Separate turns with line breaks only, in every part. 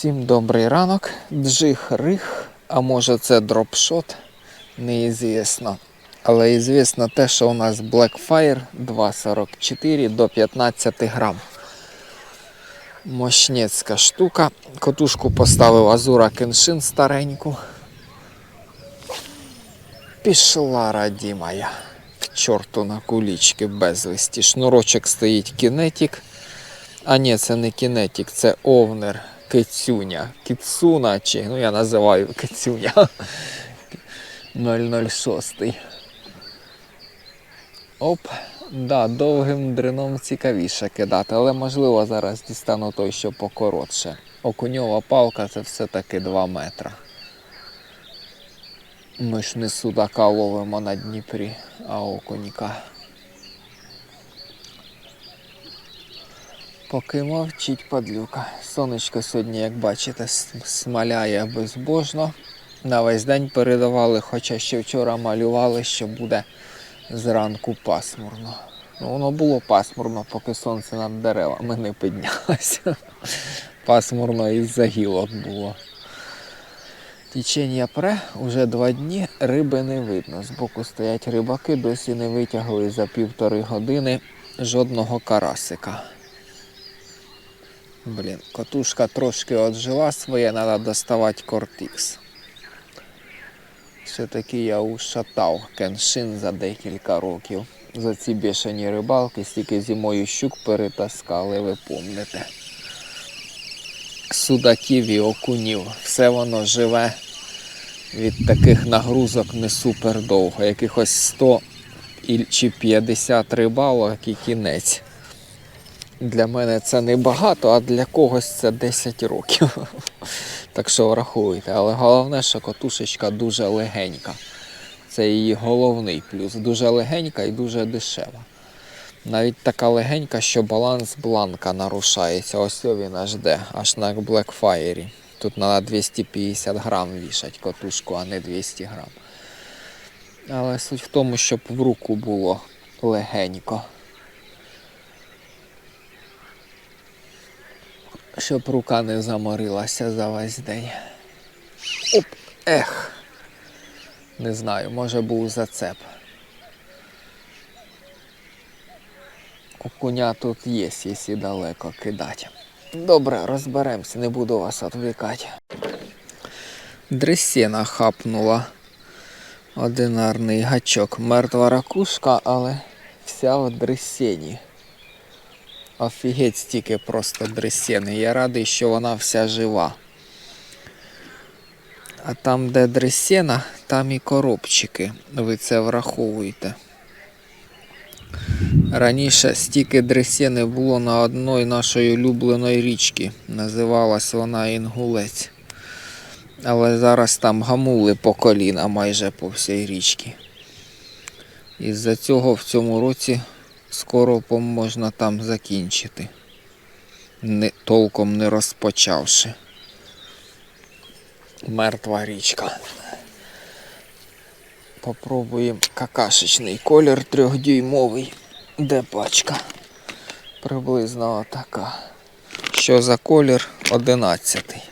Всім добрий ранок. Джих-рих, а може це дропшот, неізвісно. Але ізвісно те, що у нас Blackfire 2,44 до 15 грам. Мощнецька штука. Котушку поставив Азура Кеншин стареньку. Пішла раді моя. К чорту на кулічки безвісті. Шнурочок стоїть кінетік. А ні, це не кінетік, це овнер кицюня. Кіцуна, чи ну я називаю кицюня. 006. Оп, да, довгим дрином цікавіше кидати, але можливо зараз дістану той, що покоротше. Окуньова палка це все-таки 2 метра. Ми ж не судака ловимо на Дніпрі, а окуніка. Поки мовчить падлюка. Сонечко сьогодні, як бачите, смаляє безбожно. На весь день передавали, хоча ще вчора малювали, що буде зранку пасмурно. Ну, воно було пасмурно, поки сонце над деревами не піднялося. Пасмурно із-за гілок було. Тічення пре, уже два дні риби не видно. Збоку стоять рибаки, досі не витягли за півтори години жодного карасика. Блін, котушка трошки отжила своє, треба доставати кортикс. Все-таки я ушатав кеншин за декілька років. За ці бішені рибалки стільки зимою щук перетаскали, ви помните. Судаків і окунів. Все воно живе від таких нагрузок не супер довго. Якихось 100 чи 50 рибалок і кінець. Для мене це не багато, а для когось це 10 років. Так що врахуйте. Але головне, що котушечка дуже легенька. Це її головний плюс. Дуже легенька і дуже дешева. Навіть така легенька, що баланс бланка нарушається. Ось він аж де, аж на Blackfire. Тут треба 250 грам вішать котушку, а не 200 грам. Але суть в тому, щоб в руку було легенько. Щоб рука не заморилася за весь день. Оп, ех. Не знаю, може був зацеп. Окуня тут є, якщо далеко кидати. Добре, розберемося, не буду вас відвікати. Дресіна хапнула. Одинарний гачок. Мертва ракушка, але вся в дресені. Офігеть стільки просто дресени. Я радий, що вона вся жива. А там, де дресена, там і коробчики. Ви це враховуєте. Раніше стільки дресени було на одної нашої улюбленої річки. Називалась вона Інгулець. Але зараз там гамули по коліна майже по всій річці. Із-за цього в цьому році скоро можна там закінчити, не, толком не розпочавши. Мертва річка. Попробуємо какашечний колір трьохдюймовий. Де пачка? Приблизно отака. Що за колір? Одинадцятий.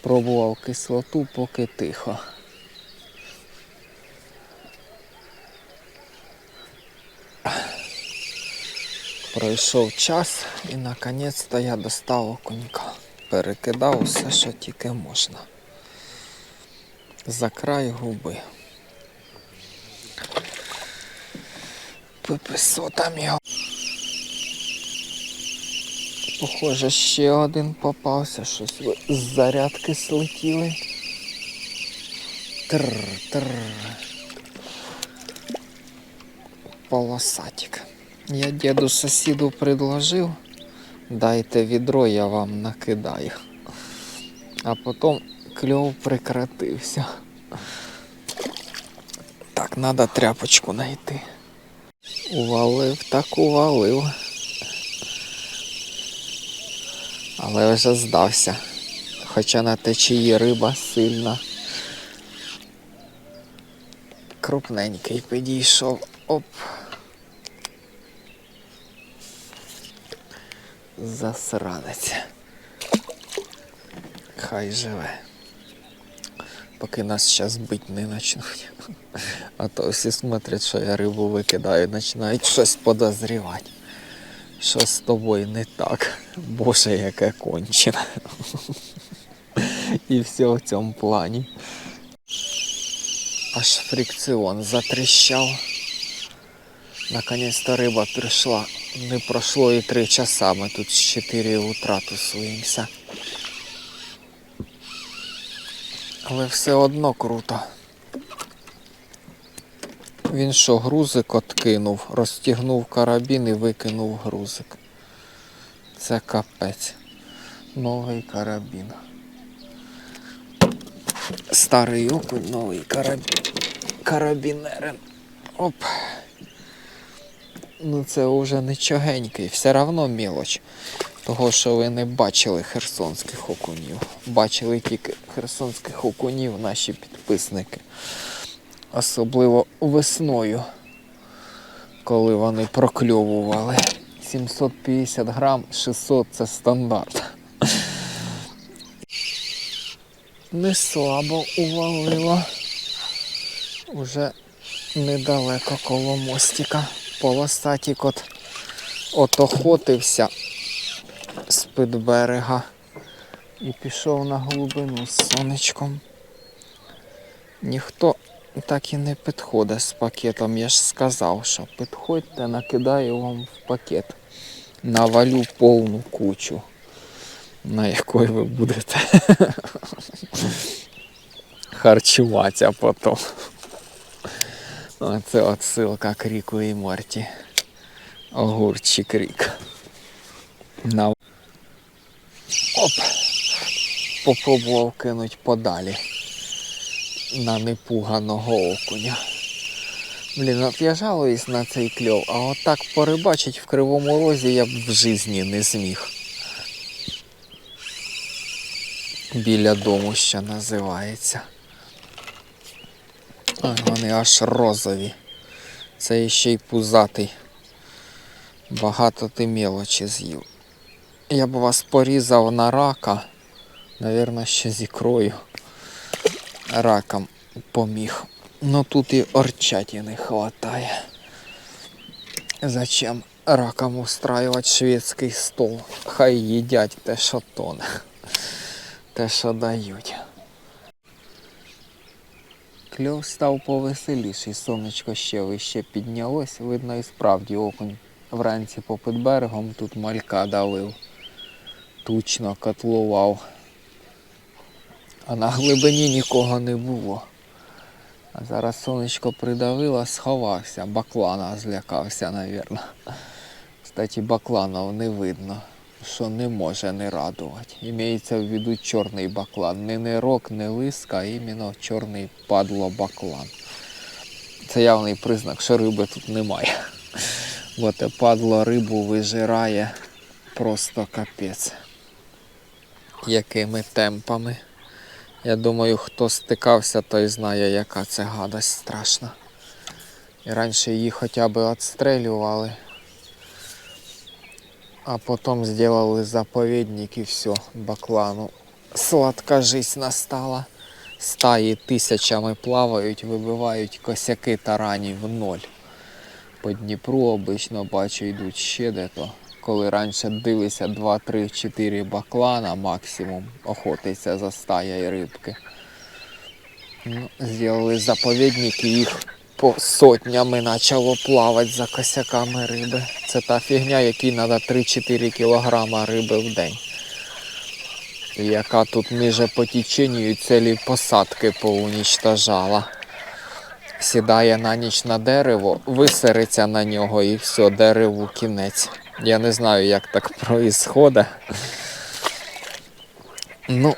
Пробував кислоту, поки тихо. Пройшов час і наконець-то я достав окунька. Перекидав все, що тільки можна. За край губи. Пиписо там його. Похоже, ще один попався, щось з зарядки слетіли. Тр, тр. Полосатик. Я діду сусіду предложив, дайте відро, я вам накидаю. А потім кльов прекратився. Так, треба тряпочку знайти. Увалив, так увалив. Але вже здався. Хоча на течії риба сильна. Крупненький підійшов. Оп. Засранець. Хай живе. Поки нас зараз бить не почнуть. А то всі смотрять, що я рибу викидаю, починають щось подозрівати. Що з тобою не так? Боже, яке кончене. І все в цьому плані. Аж фрикціон затріщав. Наконец-то риба прийшла. Не пройшло і три часа. Ми тут з 4 утра тусуємося. Але все одно круто. Він що, грузик откинув, розтягнув карабін і викинув грузик. Це капець. Новий карабін. Старий окунь, новий карабін. Карабінерин. Оп. Ну це вже нічогенький, все равно мілоч. Того, що ви не бачили херсонських окунів. Бачили тільки херсонських окунів наші підписники. Особливо весною, коли вони прокльовували. 750 грам, 600 це стандарт. Не слабо увалило. Уже недалеко коло мостика. Полосатік от отохотився з-під берега і пішов на глибину з сонечком. Ніхто так і не підходить з пакетом. Я ж сказав, що підходьте, накидаю вам в пакет. Навалю повну кучу, на якої ви будете харчуватися потім. Оце от ссылка к Ріку і Морті. Огурчик Рік. На... Оп. Попробував кинуть подалі на непуганого окуня. Блін, от я жалуюсь на цей кльов, а от так порибачить в кривому розі я б в житті не зміг. Біля дому що називається. Ой, вони аж розові. Це ще й пузатий. Багато ти мелочі з'їв. Я б вас порізав на рака. Навірно, ще з ікрою. Раком поміг. Ну тут і орчаті не хватає. Зачем раком устраивать шведський стол? Хай їдять те, що тоне. Те, що дають. Кльов став повеселіший, сонечко ще вище піднялось, видно і справді окунь. Вранці попід берегом тут малька давив, тучно котлував. А на глибині нікого не було. А зараз сонечко придавило, сховався, баклана злякався, навірно. Кстати, бакланов не видно, що не може не радувати. Імеється в виду чорний баклан. Не нирок, не лиска, а іменно чорний падло баклан. Це явний признак, що риби тут немає. Бо те падло рибу вижирає просто капець. Якими темпами. Я думаю, хто стикався, той знає, яка це гадость страшна. І раніше її хоча б відстрелювали, а потім зробили заповідник і все, баклану. Сладка жизнь настала. Стаї тисячами плавають, вибивають косяки таранів в ноль. По Дніпру обично бачу йдуть ще де-то. Коли раніше дивилися 2, 3, 4 баклана максимум, охотиться за стая і рибки. Ну, зробили заповідник і їх по сотнями почало плавати за косяками риби. Це та фігня, якій треба 3-4 кілограма риби в день. Яка тут ниже по теченню цілі посадки поунічтожала. Сідає на ніч на дерево, висериться на нього і все, дереву кінець. Я не знаю, як так проїсходить. Ну,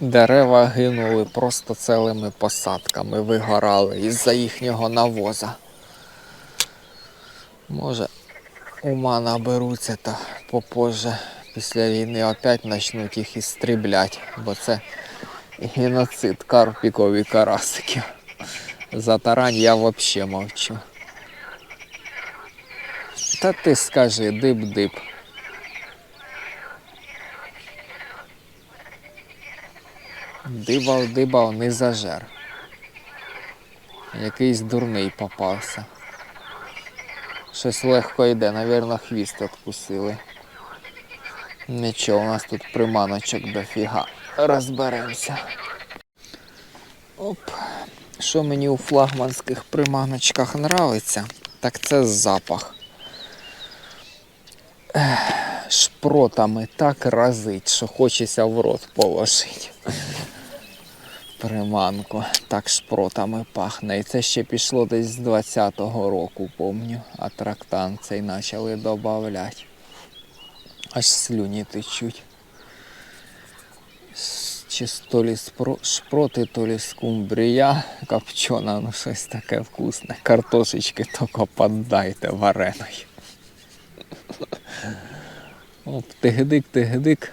дерева гинули просто цілими посадками, вигорали із-за їхнього навоза. Може, ума наберуться та попозже після війни опять почнуть їх істріблять, бо це геноцид карпіків і карасиків. За тарань я взагалі мовчу. Та ти скажи, дип-дип. Дибав, дибав, не зажер. Якийсь дурний попався. Щось легко йде, навірно, хвіст откусили. Нічого, у нас тут приманочок дофіга. Розберемося. Оп. Що мені у флагманських приманочках нравиться, так це запах. Шпротами так разить, що хочеться в рот положити. Приманку. Так шпротами пахне. І це ще пішло десь з 20-го року, помню. А трактан цей почали додавати. Аж слюні течуть. Чи то лі шпроти, то лі скумбрія копчена, ну щось таке вкусне. Картошечки тільки поддайте вареної. Оп, тигдик, тигдик.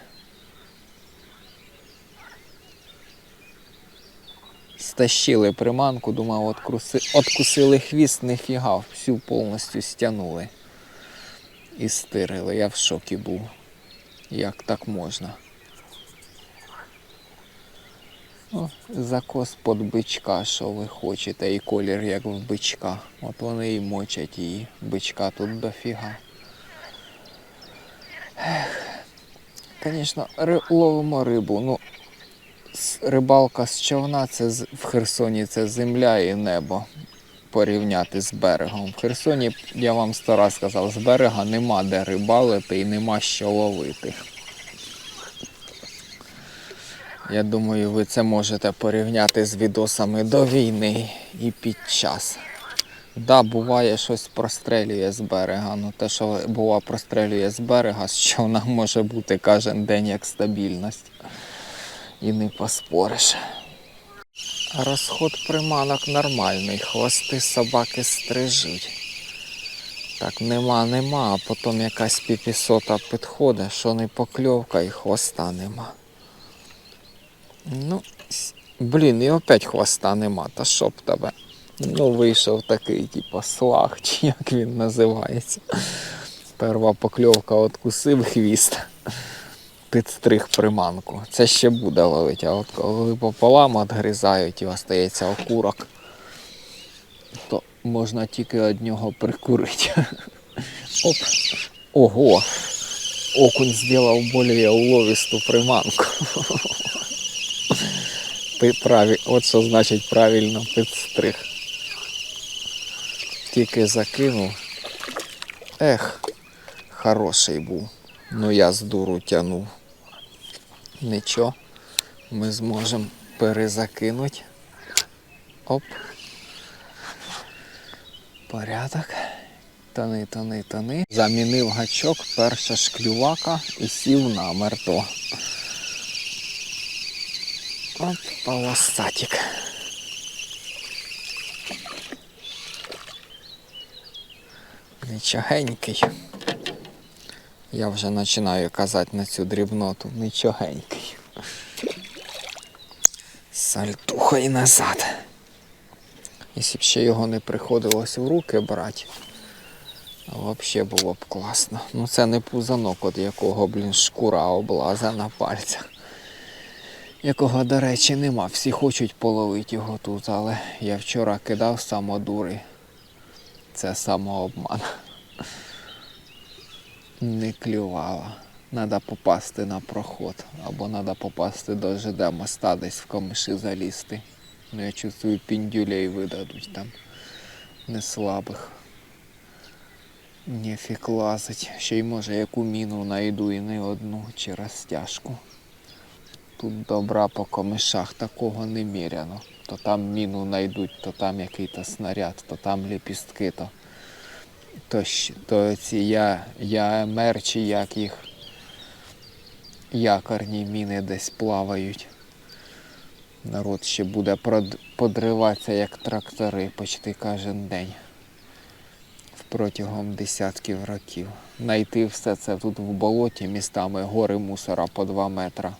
Стащили приманку, думав, откуси... откусили хвіст, ніфіга, всю повністю стягнули. І стирили. Я в шокі був. Як так можна? О, закос під бичка, що ви хочете, і колір як в бичка. От вони і мочать її. Бичка тут дофіга. Звісно, ловимо рибу. Ну, рибалка з човна це в Херсоні це земля і небо. Порівняти з берегом. В Херсоні, я вам сто раз сказав, з берега нема де рибалити і нема що ловити. Я думаю, ви це можете порівняти з відосами до війни і під час. Да, буває щось прострелює з берега. Ну те, що бува прострелює з берега, з човна може бути кожен день як стабільність. І не поспориш. Розход приманок нормальний, хвости собаки стрижуть. Так, нема, нема, а потім якась піпісота підходить, що не покльовка і хвоста нема. Ну, блін, і опять хвоста нема, та що б тебе? Ну, вийшов такий, типу, слаг, чи як він називається. Перва покльовка откусив хвіст, підстриг приманку. Це ще буде ловити, а от коли пополам відгризають і остається окурок, то можна тільки від нього прикурити. Оп. Ого! Окунь зробив більш уловисту приманку. Пи- Праві... От що значить правильно підстриг. Тільки закинув. Ех, хороший був. Ну я з дуру тянув. Нічого, ми зможемо перезакинути. Оп. Порядок. Тони, тони, тони. Замінив гачок, перша шклювака і сів намертво. Оп, полосатик. Нічогенький. Я вже починаю казати на цю дрібноту. Нічогенький. Сальтуха і назад. Якщо б ще його не приходилось в руки брати, взагалі було б класно. Ну це не пузанок, от якого, блін, шкура облаза на пальцях. Якого, до речі, нема. Всі хочуть половити його тут, але я вчора кидав самодури. Це самообман. Не клювала. Надо попасти на проход. Або треба попасти до ЖД моста десь в камиші залізти. Ну я чувствую, піндюлей видадуть там. Не слабих. Нефік лазить. Ще й може яку міну найду і не одну чи розтяжку. Тут добра по комишах такого не міряно. То там міну знайдуть, то там який-то снаряд, то там ліпістки, то, то, то ці я, ЯМР чи як їх якорні міни десь плавають. Народ ще буде подриватися як трактори почти кожен день. Протягом десятків років. Найти все це тут в болоті містами гори мусора по 2 метра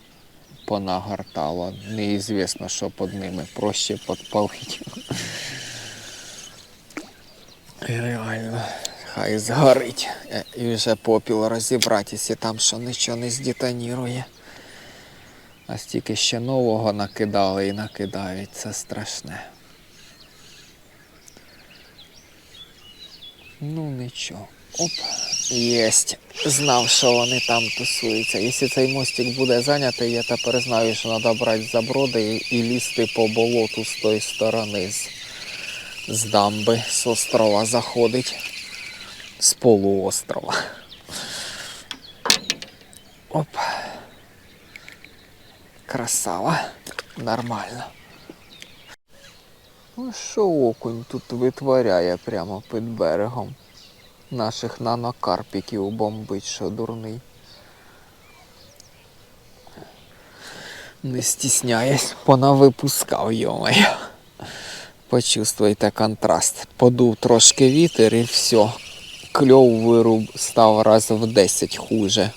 понагортало. Неізвісно, що під ними проще підпалити. І Реально, хай згорить. Е, І вже попіл розібратися, там що нічого не здетонірує. А стільки ще нового накидали і накидають, це страшне. Ну нічого. Оп, єсть. Знав, що вони там тусуються. Якщо цей мостик буде зайнятий, я тепер знаю, що треба брати заброди і, лізти по болоту з тої сторони, з, з дамби, з острова заходить. З полуострова. Оп. Красава. Нормально. Ну що окунь тут витворяє прямо під берегом. Наших нанокарпіків бомбить, що дурний. Не стісняясь, понавипускав йомаю. Почувствуйте контраст. Подув трошки вітер і все. Кльов вируб став раз в 10 хуже.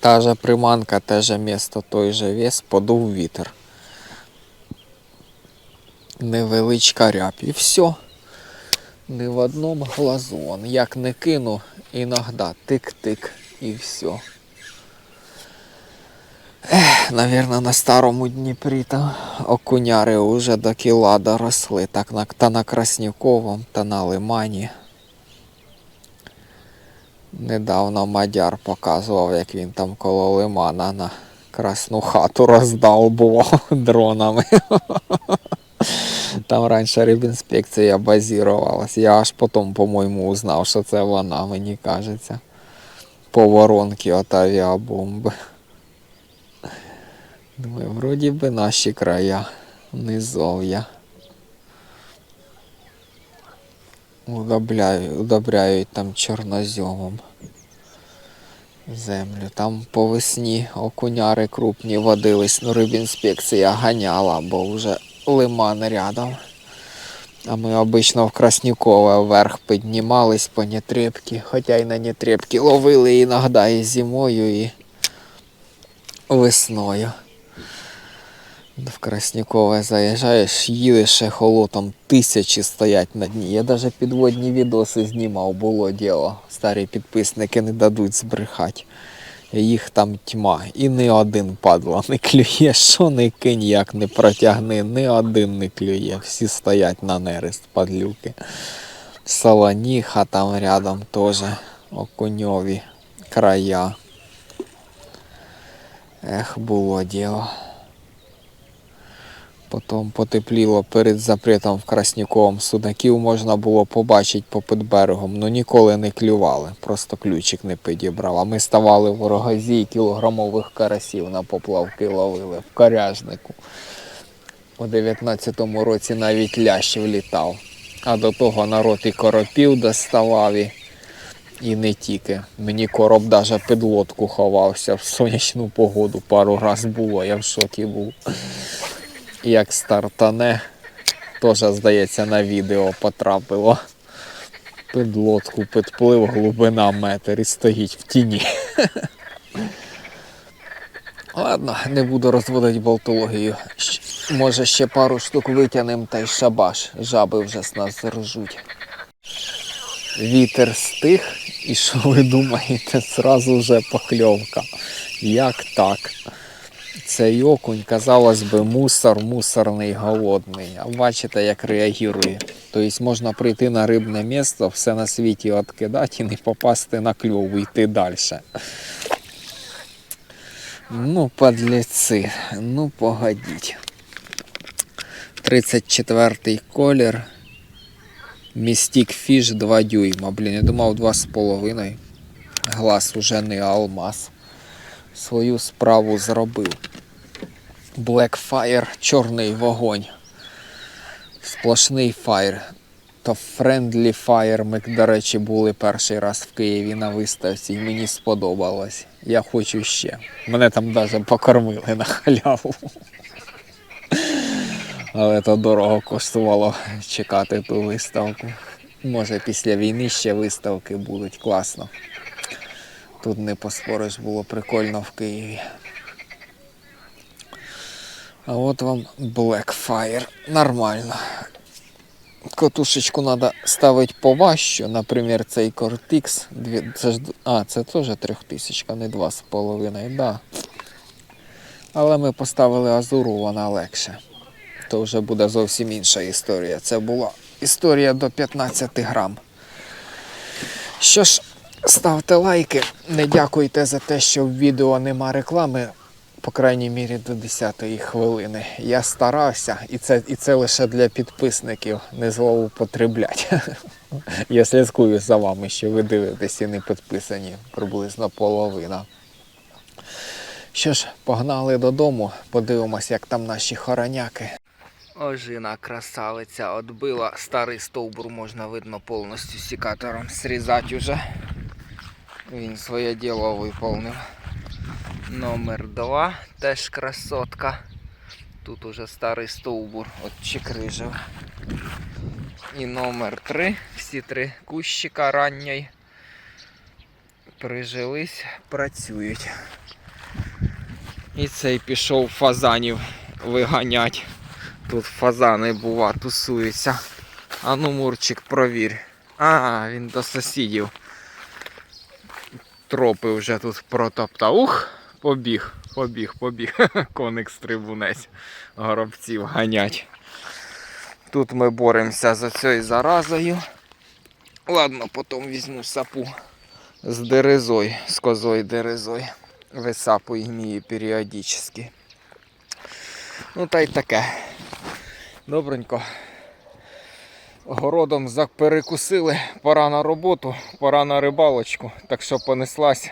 Та же приманка, те же місто, той же вес, подув вітер. Невеличка рябь і все. Не в одному глазон. Як не кину, іноді тик-тик і все. Ех, навірно, на старому Дніпрі там окуняри уже до кіла доросли. Так на, та на Краснюковому, та на Лимані. Недавно Мадяр показував, як він там коло лимана на красну хату роздалбував дронами. Там раніше рибінспекція базірувалась. Я аж потім, по-моєму, узнав, що це вона, мені кажеться. По воронки от авіабомби. Думаю, вроді би наші края. Низов'я. Удобряють, удобряють там чорнозьомом землю. Там по весні окуняри крупні водились, ну рибінспекція ганяла, бо вже лиман рядом. А ми обично в Краснюкове вверх піднімались по нетребки, хоча й на нетребки ловили іноді і зимою, і весною. В Краснікове заїжджаєш, їдеш ще холотом, тисячі стоять на дні. Я навіть підводні відоси знімав, було діло. Старі підписники не дадуть збрехати. Їх там тьма. І ні один падла не клює. Що не кинь, як не протягни, ні один не клює. Всі стоять на нерест падлюки. Солоніха там рядом теж окуньові края. Ех, було діло. Потім потепліло перед запретом в Красніковому судаків можна було побачити попід берегом, але ніколи не клювали, просто ключик не підібрав. А ми ставали в рогазі і кілограмових карасів на поплавки ловили в коряжнику. У 19-му році навіть лящ влітав. А до того народ і коропів доставав і, і не тільки. Мені короб навіть під лодку ховався в сонячну погоду. Пару раз було, я в шокі був як стартане, теж, здається, на відео потрапило. Під лодку підплив глибина метр і стоїть в тіні. Ладно, не буду розводити болтологію. Може ще пару штук витягнемо та й шабаш. Жаби вже з нас ржуть. Вітер стих, і що ви думаєте, зразу вже покльовка. Як так? Цей окунь, казалось би, мусор, мусорний, голодний. А бачите, як реагує. Тобто можна прийти на рибне місце, все на світі відкидати і не попасти на кльов, і йти далі. Ну, подліці, ну погодіть. 34-й колір. Містік фіш 2 дюйма. Блін, я думав 2,5. Глаз уже не алмаз. Свою справу зробив. Blackfire, чорний вогонь. Сплошний фаєр. То Friendly Fire. Ми, до речі, були перший раз в Києві на виставці і мені сподобалось. Я хочу ще. Мене там навіть покормили на халяву. Але то дорого коштувало чекати ту виставку. Може після війни ще виставки будуть класно. Тут не поспориш, було прикольно в Києві. А от вам Blackfire. Нормально. Котушечку треба ставити поважче, наприклад, цей Cortix. Це ж, а, це теж 3000, не 2,5, да. Але ми поставили азуру, вона легше. То вже буде зовсім інша історія. Це була історія до 15 грам. Що ж, ставте лайки, не дякуйте за те, що в відео нема реклами, по крайній мірі до 10-ї хвилини. Я старався, і це, і це лише для підписників, не злоупотреблять. Я слідкую за вами, що ви дивитесь і не підписані, приблизно половина. Що ж, погнали додому, подивимось, як там наші хороняки. Ожина красавиця отбила. Старий стовбур можна видно повністю сікатором зрізати уже. Він своє діло виповнив. Номер 2 теж красотка. Тут уже старий стовбур от чекрижив. І номер 3. Всі три кущика ранньої прижились, працюють. І цей пішов фазанів виганять. Тут фазани бува, тусуються. А ну, Мурчик, провір. А, він до сусідів. Тропи вже тут протоптав. Ух, побіг, побіг, побіг. Коник стрибунець горобців ганять. Тут ми боремося за цією заразою. Ладно, потім візьму сапу з дерезой, з козою дерезой. Висапуємо її періодично. Ну та й таке. Добренько. Городом заперекусили, пора на роботу, пора на рибалочку, так що понеслась